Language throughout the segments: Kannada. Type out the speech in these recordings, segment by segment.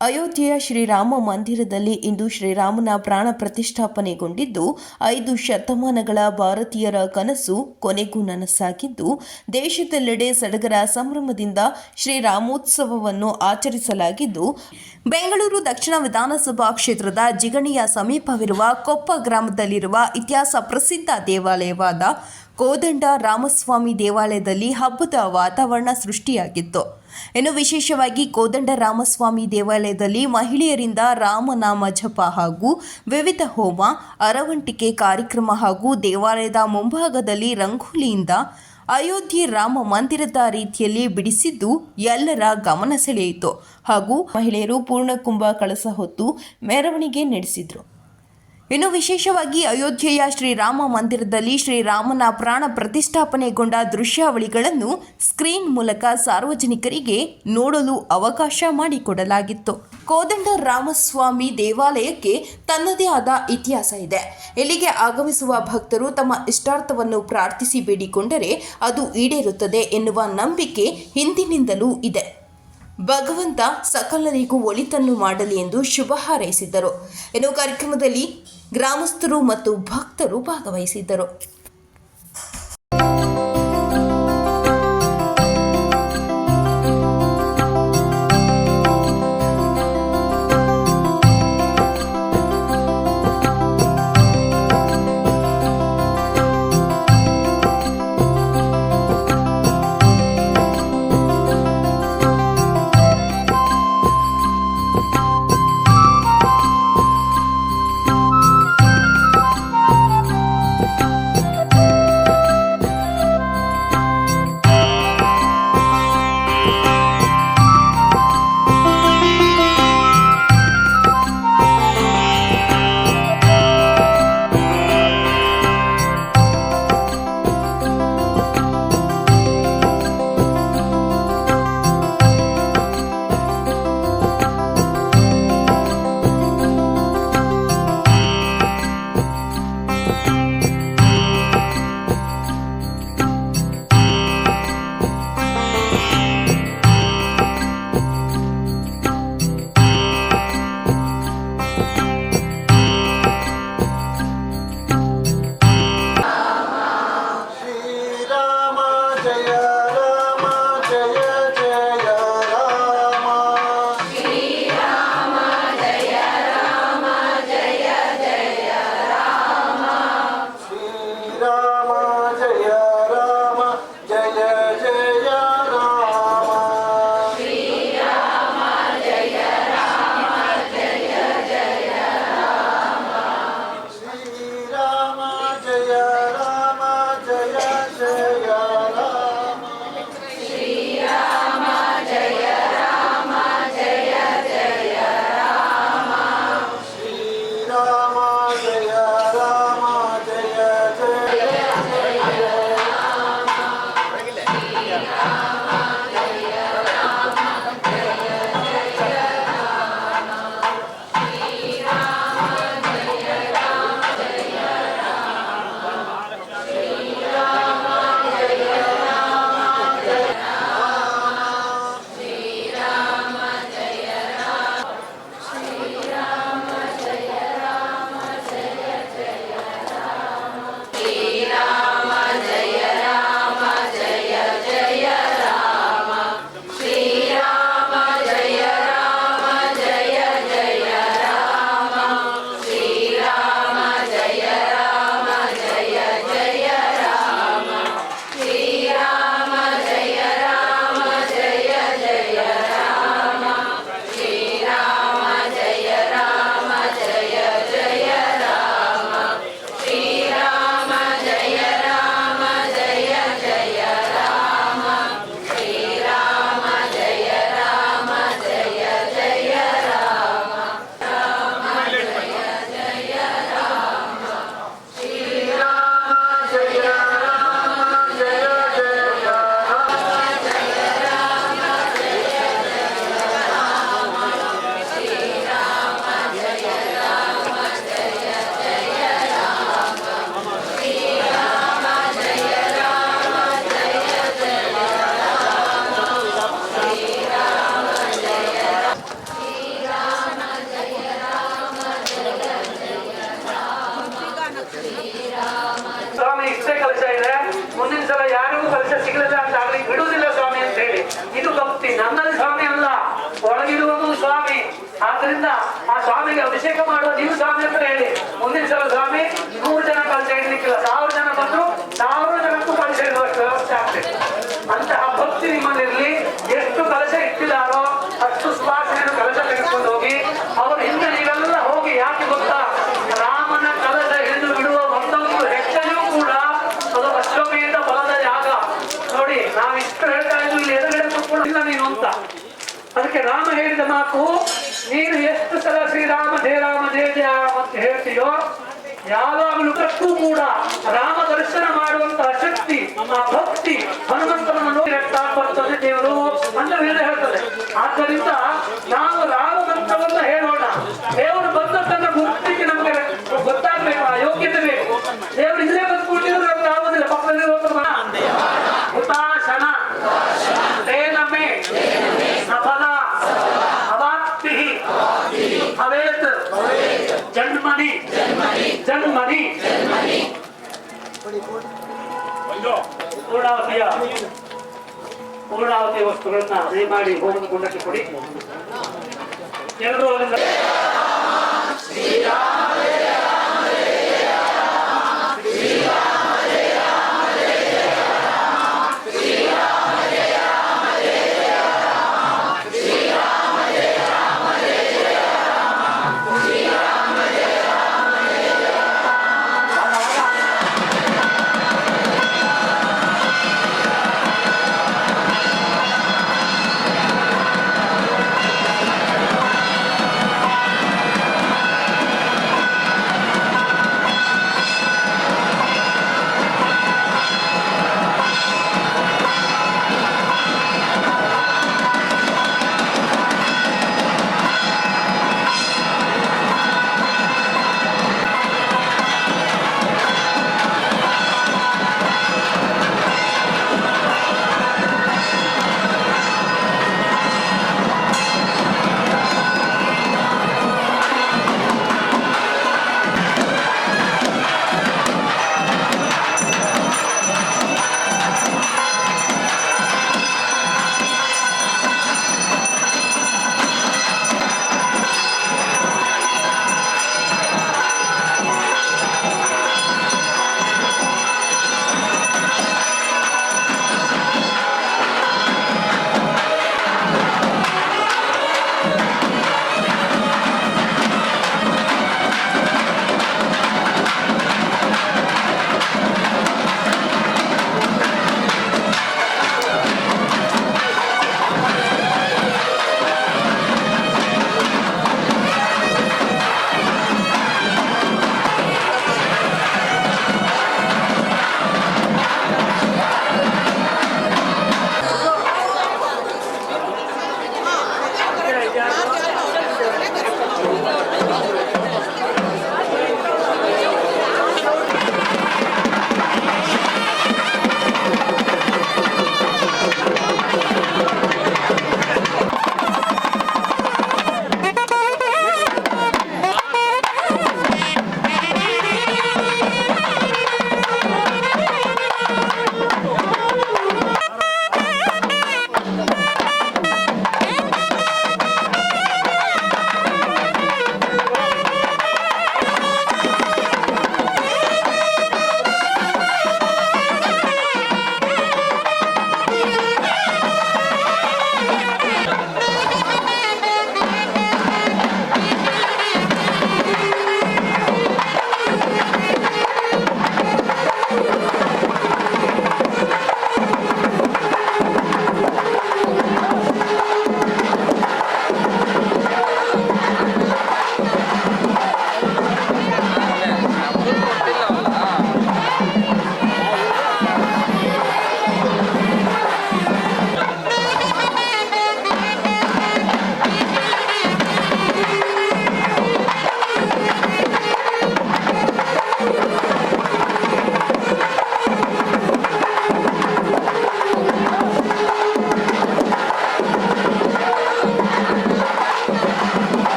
ಅಯೋಧ್ಯೆಯ ಶ್ರೀರಾಮ ಮಂದಿರದಲ್ಲಿ ಇಂದು ಶ್ರೀರಾಮನ ಪ್ರಾಣ ಪ್ರತಿಷ್ಠಾಪನೆಗೊಂಡಿದ್ದು, ಐದು ಶತಮಾನಗಳ ಭಾರತೀಯರ ಕನಸು ಕೊನೆಗೂ ನನಸಾಗಿದ್ದು, ದೇಶದೆಲ್ಲೆಡೆ ಸಡಗರ ಸಂಭ್ರಮದಿಂದ ಶ್ರೀರಾಮೋತ್ಸವವನ್ನು ಆಚರಿಸಲಾಗಿದ್ದು, ಬೆಂಗಳೂರು ದಕ್ಷಿಣ ವಿಧಾನಸಭಾ ಕ್ಷೇತ್ರದ ಜಿಗಣಿಯ ಸಮೀಪವಿರುವ ಕೊಪ್ಪ ಗ್ರಾಮದಲ್ಲಿರುವ ಇತಿಹಾಸ ಪ್ರಸಿದ್ಧ ದೇವಾಲಯವಾದ ಕೋದಂಡ ರಾಮಸ್ವಾಮಿ ದೇವಾಲಯದಲ್ಲಿ ಹಬ್ಬದ ವಾತಾವರಣ ಸೃಷ್ಟಿಯಾಗಿತ್ತು. ಇನ್ನು ವಿಶೇಷವಾಗಿ ಕೋದಂಡ ರಾಮಸ್ವಾಮಿ ದೇವಾಲಯದಲ್ಲಿ ಮಹಿಳೆಯರಿಂದ ರಾಮನಾಮ ಜಪ ಹಾಗೂ ವಿವಿಧ ಹೋಮ, ಅರವಂಟಿಕೆ ಕಾರ್ಯಕ್ರಮ ಹಾಗೂ ದೇವಾಲಯದ ಮುಂಭಾಗದಲ್ಲಿ ರಂಗೋಲಿಯಿಂದ ಅಯೋಧ್ಯೆ ರಾಮ ಮಂದಿರದ ರೀತಿಯಲ್ಲಿ ಬಿಡಿಸಿದ್ದು ಎಲ್ಲರ ಗಮನ ಸೆಳೆಯಿತು. ಹಾಗೂ ಮಹಿಳೆಯರು ಪೂರ್ಣಕುಂಭ ಕಳಸ ಹೊತ್ತು ಮೆರವಣಿಗೆ ನಡೆಸಿದರು. ಇನ್ನು ವಿಶೇಷವಾಗಿ ಅಯೋಧ್ಯೆಯ ಶ್ರೀರಾಮ ಮಂದಿರದಲ್ಲಿ ಶ್ರೀರಾಮನ ಪ್ರಾಣ ಪ್ರತಿಷ್ಠಾಪನೆಗೊಂಡ ದೃಶ್ಯಾವಳಿಗಳನ್ನು ಸ್ಕ್ರೀನ್ ಮೂಲಕ ಸಾರ್ವಜನಿಕರಿಗೆ ನೋಡಲು ಅವಕಾಶ ಮಾಡಿಕೊಡಲಾಗಿತ್ತು. ಕೋದಂಡ ರಾಮಸ್ವಾಮಿ ದೇವಾಲಯಕ್ಕೆ ತನ್ನದೇ ಆದ ಇತಿಹಾಸ ಇದೆ. ಇಲ್ಲಿಗೆ ಆಗಮಿಸುವ ಭಕ್ತರು ತಮ್ಮ ಇಷ್ಟಾರ್ಥವನ್ನು ಪ್ರಾರ್ಥಿಸಿ ಬೇಡಿಕೊಂಡರೆ ಅದು ಈಡೇರುತ್ತದೆ ಎನ್ನುವ ನಂಬಿಕೆ ಹಿಂದಿನಿಂದಲೂ ಇದೆ. ಭಗವಂತ ಸಕಲರಿಗೂ ಒಳಿತನ್ನು ಮಾಡಲಿ ಎಂದು ಶುಭ ಹಾರೈಸಿದ್ದರು. ಎನ್ನುವ ಕಾರ್ಯಕ್ರಮದಲ್ಲಿ ಗ್ರಾಮಸ್ಥರು ಮತ್ತು ಭಕ್ತರು ಭಾಗವಹಿಸಿದ್ದರು. ಆದ್ರಿಂದ ಆ ಸ್ವಾಮಿಗೆ ಅಭಿಷೇಕ ಮಾಡುವ ನೀವು ಸ್ವಾಮಿ ಅಂತ ಹೇಳಿ. ಮುಂದಿನ ಸಲ ಸ್ವಾಮಿ, ನೂರು ಜನ ಕಲಶ ಇಡ್ಲಿಕ್ಕಿಲ್ಲ ಸಾವಿರ ಜನ ಬಂದ್ರು ಸಾವಿರ ಜನಕ್ಕೂ ಕಲಶ ಇಡುವಷ್ಟು ವ್ಯವಸ್ಥೆ ಆಗ್ತದೆ ಅಂತಹ ಭಕ್ತಿ ನಿಮ್ಮಲ್ಲಿರಲಿ. ಎಷ್ಟು ಕಲಶ ಇಟ್ಟಿದಾರೋ ಅಷ್ಟು ಸುಭಾಷಣೆಯನ್ನು ಕಲಶ ತೆಗೆದುಕೊಂಡು ಹೋಗಿ, ಅವರು ಹಿಂದೆ ನೀವೆಲ್ಲ ಹೋಗಿ ಯಾಕೆ ಗೊತ್ತಾ ರಾಮನ ಕಲಶ ಹಿಡಿದು ಬಿಡುವ ಒಂದೊಂದು ಹೆಜ್ಜೆಯೂ ಕೂಡ ಅದು ಅಶ್ವಮೇಧ ಬಲದ ಯಾಗ ನೋಡಿ ನಾವು ಇಷ್ಟು ಹೇಳ್ತಾ ಇದ್ವಿ ಇಲ್ಲಿ ಎದುರುಗಡೆ ಕೂತ್ಕೊಂಡು ಇಲ್ಲ ನೀನು ಅಂತ. ಅದಕ್ಕೆ ರಾಮ ಹೇಳಿದ ಮಾತು ಶ್ರೀರಾಮ, ಜಯ ರಾಮ, ಜಯ ಜಯ ಅಂತ ಹೇಳ್ತೀಯೋ, ಯಾವಾಗಲೂ ಕೂಡ ರಾಮ ದರ್ಶನ ಮಾಡುವಂತಹ ಶಕ್ತಿ ನಮ್ಮ ಭಕ್ತಿ ರಕ್ತ ಬರ್ತದೆ ದೇವರು ಅಂತ ವೇದ ಹೇಳ್ತದೆ. ಆದ್ದರಿಂದ ನಾವು ರಾಮ ಮಂತ್ರವನ್ನ ಹೇಳೋಣ. ದೇವರು ತನ್ನ ಗುರುತಿಗೆ ನಮಗೆ ಗೊತ್ತಾಗ್ಬೇಕು ಆ ಯೋಗ್ಯತೆ ಬೇಕು ದೇವರು ಇಲ್ಲೇ ಬಂದ್ಕೊಂಡಿದ್ರೆ ನಮ್ಗೆ ಆಗೋದಿಲ್ಲ ಪಕ್ಕದಲ್ಲಿರುವಂತ ಹುತಾಶನ ತೇನಮೆ ಸಫಲ ಅವಾಪ್ತಿ ಭವೇತ್ ಜನ್ಮನಿ ಜನ್ಮನಿ ಪೂರ್ಣಾವತಿಯ ಪೂರ್ಣಾವತಿಯ ವಸ್ತುಗಳನ್ನ ಮಾಡಿ ಹೋಮದ ಗುಂಡಕ್ಕೆ ಕೊಡಿ. ಎಲ್ಲರೂ ಅದರಿಂದ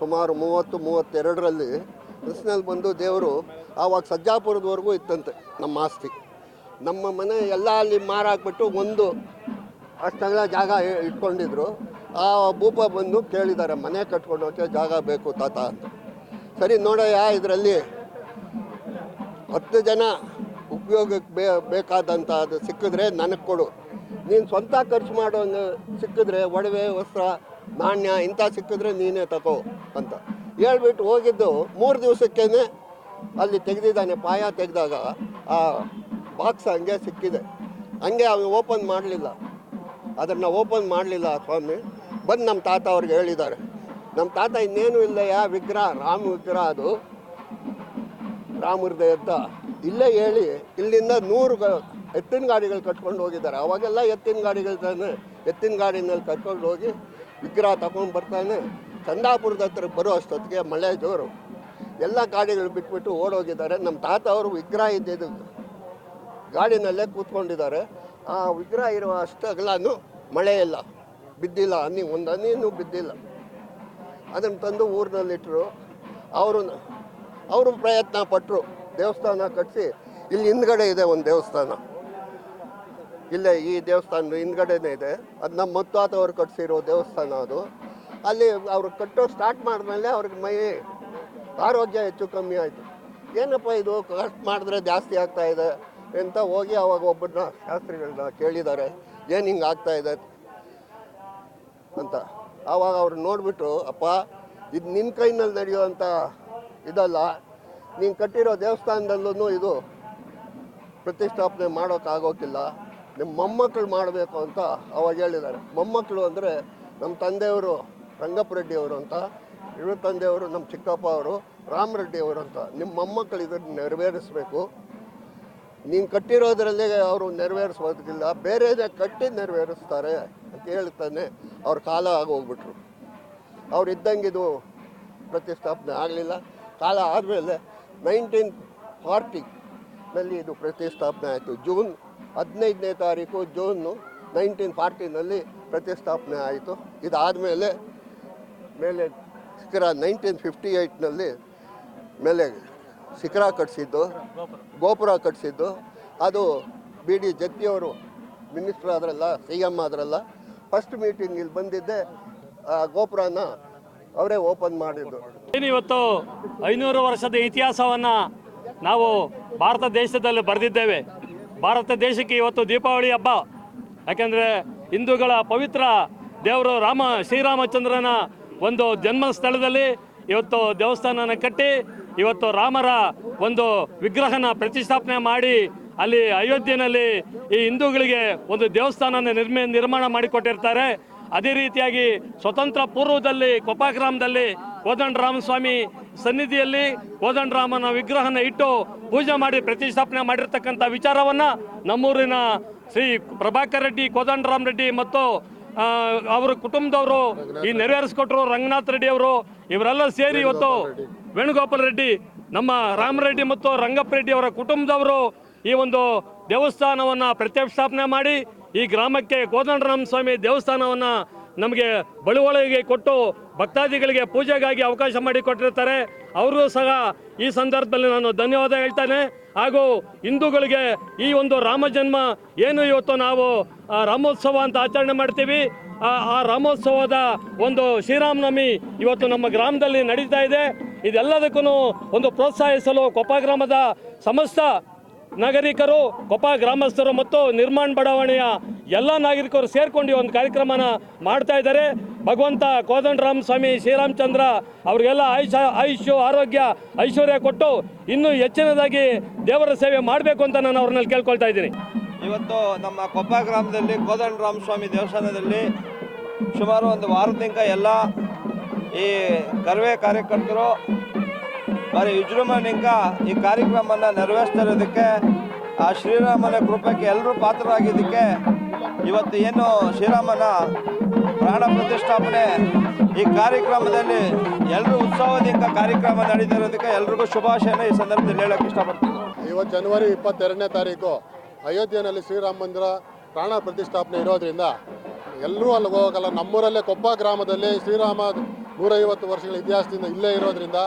ಸುಮಾರು ಮೂವತ್ತು, ಮೂವತ್ತೆರಡರಲ್ಲಿ ಕೃಷ್ಣಲ್ಲಿ ಬಂದು ದೇವರು ಆವಾಗ ಸಜ್ಜಾಪುರದವರೆಗೂ ಇತ್ತಂತೆ ನಮ್ಮ ಆಸ್ತಿ. ನಮ್ಮ ಮನೆ ಎಲ್ಲ ಅಲ್ಲಿ ಮಾರಾಕ್ಬಿಟ್ಟು ಒಂದು ಅಷ್ಟೆಲ್ಲ ಜಾಗ ಇಟ್ಕೊಂಡಿದ್ರು. ಆ ಭೂಪ ಬಂದು ಕೇಳಿದ್ದಾರೆ, ಮನೆ ಕಟ್ಕೊಂಡೋಕೆ ಜಾಗ ಬೇಕು ತಾತ ಅಂತ. ಸರಿ ನೋಡಯ್ಯ, ಇದರಲ್ಲಿ ಹತ್ತು ಜನ ಉಪಯೋಗಕ್ಕೆ ಬೇ ಬೇಕಾದಂಥ ಅದು ಸಿಕ್ಕಿದ್ರೆ ನನಗೆ ಕೊಡು. ನೀನು ಸ್ವಂತ ಖರ್ಚು ಮಾಡೋ ಸಿಕ್ಕಿದ್ರೆ ಒಡವೆ, ವಸ್ತ್ರ ನಾಣ್ಯ, ಇಂಥ ಸಿಕ್ಕಿದ್ರೆ ನೀನೇ ತಗೋ ಅಂತ. ಹೇಳ್ಬಿಟ್ಟು ಹೋಗಿದ್ದು ಮೂರು ದಿವಸಕ್ಕೇನೆ ಅಲ್ಲಿ ತೆಗೆದಿದ್ದಾನೆ, ಪಾಯ ತೆಗೆದಾಗ ಆ ಬಾಕ್ಸ್ ಹಂಗೆ ಸಿಕ್ಕಿದೆ. ಹಂಗೆ ಅವನು ಓಪನ್ ಮಾಡಲಿಲ್ಲ. ಅದನ್ನು ಓಪನ್ ಮಾಡಲಿಲ್ಲ ಸ್ವಾಮಿ. ಬಂದು ನಮ್ಮ ತಾತ ಅವ್ರಿಗೆ ಹೇಳಿದ್ದಾರೆ. ನಮ್ಮ ತಾತ ಇನ್ನೇನು ಇಲ್ಲಯ್ಯ, ವಿಗ್ರಹ, ರಾಮ ವಿಗ್ರಹ ಅದು. ರಾಮರ್ದೆ ಅಂತ. ಇಲ್ಲೇ ಹೇಳಿ, ಇಲ್ಲಿಂದ ನೂರು ಎತ್ತಿನ ಗಾಡಿಗಳು ಕಟ್ಕೊಂಡು ಹೋಗಿದ್ದಾರೆ. ಅವಾಗೆಲ್ಲ ಎತ್ತಿನ ಗಾಡಿಗಳು ತಾನೆ ಎತ್ತಿನ ಗಾಡಿನಲ್ಲಿ ಕಟ್ಕೊಂಡು ಹೋಗಿ ವಿಗ್ರಹ ತಗೊಂಡು ಬರ್ತಾನೆ ಚಂದಾಪುರದ ಹತ್ರ ಬರೋ ಅಷ್ಟೊತ್ತಿಗೆ ಮಳೆ ಜೋರು. ಎಲ್ಲ ಗಾಡಿಗಳು ಬಿಟ್ಬಿಟ್ಟು ಓಡೋಗಿದ್ದಾರೆ. ನಮ್ಮ ತಾತ ಅವರು ವಿಗ್ರಹ ಇದ್ದಿದ್ದು. ಗಾಡಿನಲ್ಲೇ ಕೂತ್ಕೊಂಡಿದ್ದಾರೆ. ಆ ವಿಗ್ರಹ ಇರುವ ಅಷ್ಟಗಲೂ ಮಳೆ ಇಲ್ಲ. ಬಿದ್ದಿಲ್ಲ. ಹನಿ, ಒಂದು ಬಿದ್ದಿಲ್ಲ. ಅದನ್ನು ತಂದು ಊರಿನಲ್ಲಿಟ್ಟರು ಅವರು ಅವರು ಪ್ರಯತ್ನ ಪಟ್ಟರು ದೇವಸ್ಥಾನ ಕಟ್ಟಿಸಿ ಇಲ್ಲಿ ಹಿಂದ್ಗಡೆ ಇದೆ ಒಂದು ದೇವಸ್ಥಾನ. ಇಲ್ಲೇ ಈ ದೇವಸ್ಥಾನ ಹಿಂದ್ಗಡೆನೇ ಇದೆ. ಅದು ನಮ್ಮ ಮುತ್ತಾತವ್ರು ಕಟ್ಟಿಸಿರೋ ದೇವಸ್ಥಾನ ಅದು. ಅಲ್ಲಿ ಅವರು ಕಟ್ಟೋ ಸ್ಟಾರ್ಟ್ ಮಾಡಿದ್ಮೇಲೆ ಅವ್ರಿಗೆ ಮೈ ಆರೋಗ್ಯ ಹೆಚ್ಚು ಕಮ್ಮಿ ಆಯಿತು. ಏನಪ್ಪ ಇದು ಕಟ್ ಮಾಡಿದ್ರೆ ಜಾಸ್ತಿ ಆಗ್ತಾ ಇದೆ ಅಂತ ಹೋಗಿ ಅವಾಗ ಒಬ್ಬರನ್ನ ಶಾಸ್ತ್ರಿಗಳನ್ನ ಕೇಳಿದ್ದಾರೆ. ಏನು ಹಿಂಗೆ ಆಗ್ತಾ ಇದೆ ಅಂತ. ಆವಾಗ ಅವ್ರು ನೋಡಿಬಿಟ್ಟು ಅಪ್ಪ, ಇದು ನಿನ್ನ ಕೈನಲ್ಲಿ ನಡೆಯುವಂಥ ಇದಲ್ಲ. ನೀನು ಕಟ್ಟಿರೋ ದೇವಸ್ಥಾನದಲ್ಲೂ ಇದು ಪ್ರತಿಷ್ಠಾಪನೆ ಮಾಡೋಕ್ಕಾಗೋಕ್ಕಿಲ್ಲ ನಿಮ್ಮ ಮೊಮ್ಮಕ್ಕಳು ಮಾಡಬೇಕು ಅಂತ ಅವಾಗ ಹೇಳಿದ್ದಾರೆ. ಮೊಮ್ಮಕ್ಕಳು ಅಂದರೆ ನಮ್ಮ ತಂದೆಯವರು ರಂಗಪ್ಪ ರೆಡ್ಡಿ ಅವರು ಅಂತ, ಇವ್ರ ತಂದೆಯವರು ನಮ್ಮ ಚಿಕ್ಕಪ್ಪ ಅವರು ರಾಮರೆಡ್ಡಿ ಅವರು ಅಂತ. ನಿಮ್ಮ ಮೊಮ್ಮಕ್ಕಳು ಇದನ್ನು ನೆರವೇರಿಸಬೇಕು. ನೀನು ಕಟ್ಟಿರೋದ್ರಲ್ಲೇ ಅವರು ನೆರವೇರಿಸೋದಕ್ಕಿಲ್ಲ ಬೇರೆದೇ ಕಟ್ಟಿ ನೆರವೇರಿಸ್ತಾರೆ ಅಂತ ಹೇಳ್ತಾನೆ ಅವ್ರ ಕಾಲ ಆಗೋಗ್ಬಿಟ್ರು. ಅವ್ರು ಇದ್ದಂಗಿದು ಪ್ರತಿಷ್ಠಾಪನೆ ಆಗಲಿಲ್ಲ. ಕಾಲ ಆದಮೇಲೆ ನೈನ್ಟೀನ್ ಫಾರ್ಟಿನಲ್ಲಿ ಇದು ಪ್ರತಿಷ್ಠಾಪನೆ ಆಯಿತು. ಜೂನ್ ಹದಿನೈದನೇ ತಾರೀಕು ಜೂನು ನೈನ್ಟೀನ್ ಫಾರ್ಟಿನಲ್ಲಿ ಪ್ರತಿಷ್ಠಾಪನೆ ಆಯಿತು. ಇದಾದ ಮೇಲೆ ಶಿಖರ ನೈನ್ಟೀನ್ ಫಿಫ್ಟಿ ಏಯ್ಟ್ನಲ್ಲಿ ಮೇಲೆ ಶಿಖರ ಕಟ್ಟಿಸಿದ್ದು ಗೋಪುರ ಕಟ್ಟಿಸಿದ್ದು ಅದು ಬಿ ಡಿ ಜತ್ತಿಯವರು ಮಿನಿಸ್ಟರ್ ಆದ್ರಲ್ಲ, ಸಿ ಎಂ ಆದ್ರಲ್ಲ, ಫಸ್ಟ್ ಮೀಟಿಂಗ್ ಇಲ್ಲಿ ಬಂದಿದ್ದೆ. ಆ ಗೋಪುರನ ಅವರೇ ಓಪನ್ ಮಾಡಿದ್ದು. ಏನು ಇವತ್ತು ಐನೂರು ವರ್ಷದ ಇತಿಹಾಸವನ್ನು ನಾವು ಭಾರತ ದೇಶದಲ್ಲಿ ಬರೆದಿದ್ದೇವೆ. ಭಾರತ ದೇಶಕ್ಕೆ ಇವತ್ತು ದೀಪಾವಳಿ ಹಬ್ಬ. ಯಾಕೆಂದರೆ ಹಿಂದೂಗಳ ಪವಿತ್ರ ದೇವರು ರಾಮ, ಶ್ರೀರಾಮಚಂದ್ರನ ಒಂದು ಜನ್ಮ ಸ್ಥಳದಲ್ಲಿ ಇವತ್ತು ದೇವಸ್ಥಾನನ ಕಟ್ಟಿ, ಇವತ್ತು ರಾಮರ ಒಂದು ವಿಗ್ರಹನ ಪ್ರತಿಷ್ಠಾಪನೆ ಮಾಡಿ ಅಲ್ಲಿ ಅಯೋಧ್ಯೆಯಲ್ಲಿ ಈ ಹಿಂದೂಗಳಿಗೆ ಒಂದು ದೇವಸ್ಥಾನನ ನಿರ್ಮಿ, ನಿರ್ಮಾಣ ಮಾಡಿಕೊಟ್ಟಿರ್ತಾರೆ. ಅದೇ ರೀತಿಯಾಗಿ ಸ್ವತಂತ್ರ ಪೂರ್ವದಲ್ಲಿ ಕೊಪ್ಪ ಗ್ರಾಮದಲ್ಲಿ ಕೋದಂಡರಾಮಸ್ವಾಮಿ ಸನ್ನಿಧಿಯಲ್ಲಿ ಕೋದಂಡರಾಮನ ವಿಗ್ರಹನ ಇಟ್ಟು ಪೂಜೆ ಮಾಡಿ ಪ್ರತಿಷ್ಠಾಪನೆ ಮಾಡಿರ್ತಕ್ಕಂಥ ವಿಚಾರವನ್ನ ನಮ್ಮೂರಿನ ಶ್ರೀ ಪ್ರಭಾಕರ್ ರೆಡ್ಡಿ ಕೋದಂಡರಾಮ್ ರೆಡ್ಡಿ ಮತ್ತು ಅವರ ಕುಟುಂಬದವರು ಈ ನೆರವೇರಿಸಿಕೊಟ್ರು ರಂಗನಾಥ್ ರೆಡ್ಡಿ ಅವರು. ಇವರೆಲ್ಲ ಸೇರಿ ಇವತ್ತು ವೇಣುಗೋಪಾಲ್ ರೆಡ್ಡಿ, ನಮ್ಮ ರಾಮರೆಡ್ಡಿ ಮತ್ತು ರಂಗಪ್ಪ ರೆಡ್ಡಿ ಅವರ ಕುಟುಂಬದವರು ಈ ಒಂದು ದೇವಸ್ಥಾನವನ್ನು ಪ್ರತಿಷ್ಠಾಪನೆ ಮಾಡಿ ಈ ಗ್ರಾಮಕ್ಕೆ ಕೋದಂಡರಾಮ ಸ್ವಾಮಿ ದೇವಸ್ಥಾನವನ್ನು ನಮಗೆ ಬಳುವಳಿಗೆ ಕೊಟ್ಟು ಭಕ್ತಾದಿಗಳಿಗೆ ಪೂಜೆಗಾಗಿ ಅವಕಾಶ ಮಾಡಿಕೊಟ್ಟಿರ್ತಾರೆ ಅವರು ಸಹ ಈ ಸಂದರ್ಭದಲ್ಲಿ ನಾನು ಧನ್ಯವಾದ ಹೇಳ್ತೇನೆ. ಹಾಗೂ ಹಿಂದೂಗಳಿಗೆ ಈ ಒಂದು ರಾಮ ಜನ್ಮ ಏನು ಇವತ್ತು ನಾವು ರಾಮೋತ್ಸವ ಅಂತ ಆಚರಣೆ ಮಾಡ್ತೀವಿ. ಆ ರಾಮೋತ್ಸವದ ಒಂದು ಶ್ರೀರಾಮನವಮಿ ಇವತ್ತು ನಮ್ಮ ಗ್ರಾಮದಲ್ಲಿ ನಡೀತಾ ಇದೆ. ಇದೆಲ್ಲದಕ್ಕೂ ಒಂದು ಪ್ರೋತ್ಸಾಹಿಸಲು ಕೊಪ್ಪ ಗ್ರಾಮದ ಸಮಸ್ತ ನಾಗರಿಕರು, ಕೊಪ್ಪ ಗ್ರಾಮಸ್ಥರು ಮತ್ತು ನಿರ್ಮಾಣ ಬಡಾವಣೆಯ ಎಲ್ಲ ನಾಗರಿಕರು ಸೇರಿಕೊಂಡು ಒಂದು ಕಾರ್ಯಕ್ರಮನ ಮಾಡ್ತಾ ಇದ್ದಾರೆ. ಭಗವಂತ ಕೋದಂಡರಾಮ ಸ್ವಾಮಿ, ಶ್ರೀರಾಮಚಂದ್ರ ಅವರಿಗೆಲ್ಲ ಆಯುಷ, ಆಯುಷ್ಯ, ಆರೋಗ್ಯ, ಐಶ್ವರ್ಯ ಕೊಟ್ಟು ಇನ್ನೂ ಹೆಚ್ಚಿನದಾಗಿ ದೇವರ ಸೇವೆ ಮಾಡಬೇಕು ಅಂತ ನಾನು ಅವ್ರನ್ನಲ್ಲಿ ಕೇಳ್ಕೊಳ್ತಾ ಇದ್ದೀನಿ. ಇವತ್ತು ನಮ್ಮ ಕೊಪ್ಪ ಗ್ರಾಮದಲ್ಲಿ ಕೋದಂಡರಾಮ ಸ್ವಾಮಿ ದೇವಸ್ಥಾನದಲ್ಲಿ ಸುಮಾರು ಒಂದು ವಾರದಿಂದ ಎಲ್ಲ ಈ ಕರ್ವೆ ಕಾರ್ಯಕರ್ತರು ಭಾರಿ ವಿಜೃಂಭಣೆಯಿಂದ ಈ ಕಾರ್ಯಕ್ರಮನ ನೆರವೇರಿಸ್ತಿರೋದಕ್ಕೆ, ಆ ಶ್ರೀರಾಮನ ಕೃಪಕ್ಕೆ ಎಲ್ಲರೂ ಪಾತ್ರರಾಗಿದ್ದಕ್ಕೆ ಇವತ್ತು ಏನು ಶ್ರೀರಾಮನ ಪ್ರಾಣ ಪ್ರತಿಷ್ಠಾಪನೆ ಈ ಕಾರ್ಯಕ್ರಮದಲ್ಲಿ ಎಲ್ಲರೂ ಉತ್ಸವದಿಂದ ಕಾರ್ಯಕ್ರಮ ನಡೀತಿರೋದಕ್ಕೆ ಎಲ್ರಿಗೂ ಶುಭಾಶಯನ ಈ ಸಂದರ್ಭದಲ್ಲಿ ಹೇಳಕ್ಕೆ ಇಷ್ಟಪಡ್ತೀನಿ. ಇವತ್ತು ಜನವರಿ ಇಪ್ಪತ್ತೆರಡನೇ ತಾರೀಕು ಅಯೋಧ್ಯೆಯಲ್ಲಿ ಶ್ರೀರಾಮ ಮಂದಿರ ಪ್ರಾಣ ಪ್ರತಿಷ್ಠಾಪನೆ ಇರೋದ್ರಿಂದ ಎಲ್ಲರೂ ಅಲ್ಲಿಗೆ ಹೋಗಲ್ಲ ನಮ್ಮೂರಲ್ಲೇ ಕೊಪ್ಪ ಗ್ರಾಮದಲ್ಲಿ ಶ್ರೀರಾಮ ನೂರೈವತ್ತು ವರ್ಷಗಳ ಇತಿಹಾಸದಿಂದ ಇಲ್ಲೇ ಇರೋದ್ರಿಂದ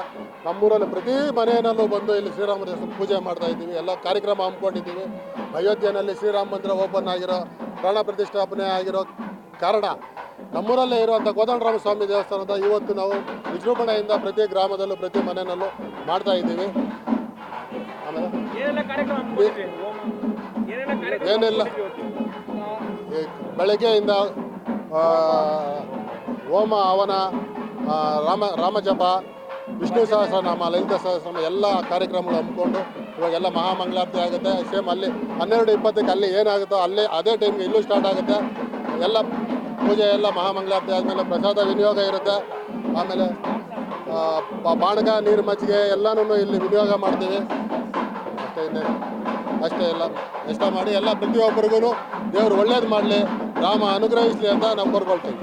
ನಮ್ಮೂರಲ್ಲಿ ಪ್ರತಿ ಮನೆಯಲ್ಲೂ ಬಂದು ಇಲ್ಲಿ ಶ್ರೀರಾಮ ದೇವಸ್ಥಾನ ಪೂಜೆ ಮಾಡ್ತಾ ಇದ್ದೀವಿ. ಎಲ್ಲ ಕಾರ್ಯಕ್ರಮ ಹಮ್ಮಿಕೊಂಡಿದ್ದೀವಿ. ಅಯೋಧ್ಯೆಯಲ್ಲಿ ಶ್ರೀರಾಮ ಮಂದಿರ ಓಪನ್ ಆಗಿರೋ ಪ್ರಾಣ ಪ್ರತಿಷ್ಠಾಪನೆ ಆಗಿರೋ ಕಾರಣ ನಮ್ಮೂರಲ್ಲೇ ಇರುವಂಥ ಕೋದಂಡರಾಮ ಸ್ವಾಮಿ ದೇವಸ್ಥಾನದ ಇವತ್ತು ನಾವು ವಿಜೃಂಭಣೆಯಿಂದ ಪ್ರತಿ ಗ್ರಾಮದಲ್ಲೂ ಪ್ರತಿ ಮನೆಯಲ್ಲೂ ಮಾಡ್ತಾ ಇದ್ದೀವಿ. ಆಮೇಲೆ? ಏನಿಲ್ಲ ಬೆಳಗ್ಗೆಯಿಂದ ಹೋಮ ಹವನ ರಾಮ ರಾಮಜಪ ವಿಷ್ಣು ಸಹಸ್ರನಾಮ ಲಲಿತ ಸಹಸ್ರನಾಮ ಎಲ್ಲ ಕಾರ್ಯಕ್ರಮಗಳು ಹಮ್ಮಿಕೊಂಡು ಇವಾಗೆಲ್ಲ ಮಹಾಮಂಗಳಾರತಿ ಆಗುತ್ತೆ. ಸೇಮ್ ಅಲ್ಲಿ ಹನ್ನೆರಡು ಇಪ್ಪತ್ತಕ್ಕೆ ಅಲ್ಲಿ ಏನಾಗುತ್ತೋ ಅಲ್ಲೇ ಅದೇ ಟೈಮ್ಗೆ ಇಲ್ಲೂ ಸ್ಟಾರ್ಟ್ ಆಗುತ್ತೆ. ಎಲ್ಲ ಪೂಜೆ ಎಲ್ಲ ಮಹಾಮಂಗಳಾರತಿ ಆದಮೇಲೆ ಪ್ರಸಾದ ವಿನಿಯೋಗ ಇರುತ್ತೆ. ಆಮೇಲೆ ಬಾಣಗ, ನೀರು ಮಜ್ಜಿಗೆ ಎಲ್ಲನೂ ಇಲ್ಲಿ ವಿನಿಯೋಗ ಮಾಡ್ತೀವಿ. ಅಷ್ಟೇ ಅಷ್ಟೇ ಎಲ್ಲ ಇಷ್ಟ ಮಾಡಿ ಎಲ್ಲ ಪ್ರತಿಯೊಬ್ಬರಿಗೂ ದೇವರು ಒಳ್ಳೇದು ಮಾಡಲಿ, ರಾಮ ಅನುಗ್ರಹಿಸಲಿ ಅಂತ ನಾವು ಕೋರ್ಕೊಳ್ತೀವಿ.